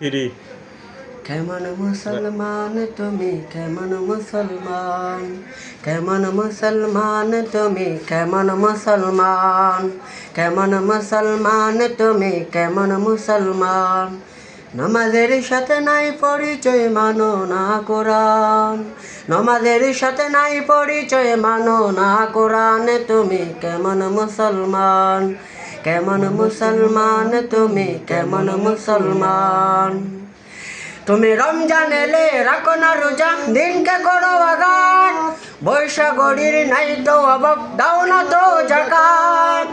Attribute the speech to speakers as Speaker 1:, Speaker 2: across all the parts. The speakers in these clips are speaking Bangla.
Speaker 1: থ্রি
Speaker 2: কেমন মুসলমান তুমি, কেমন মুসলমান? কেমন মুসলমান তুমি, কেমন মুসলমান? কেমন মুসলমান তুমি, কেমন মুসলমান? নমাজের সাথে নাই পরিচয় মানো না কোরআন। নমাজের সাথে নাই পরিচয় মানো না কোরআন। তুমি কেমন মুসলমান? কেমন মুসলমান, তুমি কেমন মুসলমান? তুমি রমজান এলে রাখো না রোজা, দিনকে করো আগান। বৈশাখরির নাই তো অভাব, দাও না তো জাকাত।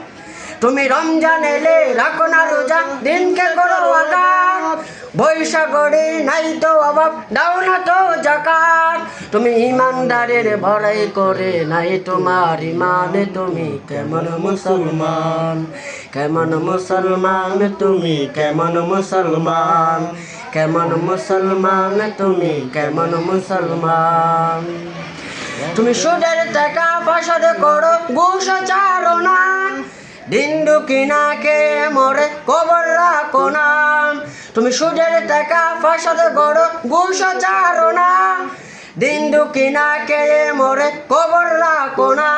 Speaker 2: তুমি রমজান এলে রাখো না রোজা, দিনকে করো আগান। বৈশাখরি নাই তো অভাব, দাও না তো জাকাত। তুমি ইমানদারের ভরাই করে নাই তোমার ইমানে তুমি কেমন মুসলমান? কেমন মুসলমান? তুমি কেমন মুসলমান? কেমন মুসলমান? তুমি কেমন মুসলমান? তুমি সুদের টাকা পয়সাতে করো, ঘুষ চারো না। দিন্দু কিনাকে মরে কবর রাখো না। তুমি সুদের টাকা পয়সাতে করো, ঘুষ চারো দিন দুঃখিনাকে মরে কবর রাখো না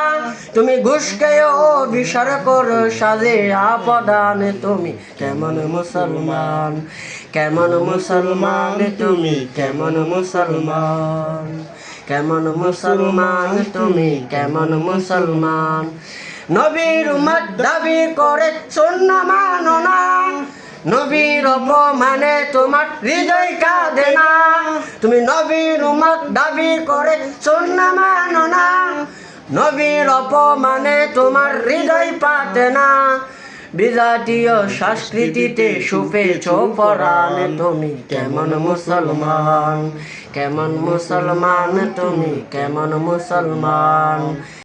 Speaker 2: তুমি ঘুষকে ও বিসর করো সাজে আপদান তুমি। কেমন মুসলমান কেমন মুসলমান তুমি, কেমন মুসলমান কেমন মুসলমান তুমি, কেমন মুসলমান। নবীর উম্মত দাবি করে, শূন্য মানো না। নবীর অপমানে তোমার হৃদয় কাঁদে না। তুমি নবীর উম্মত দাবি করে শূন্য মানো না। নবীর অপমানে তোমার হৃদয় পাতে না। বিজাতীয় সংস্কৃতিতে সুপেছ পরাণে, তুমি কেমন মুসলমান? কেমন মুসলমান, তুমি কেমন মুসলমান?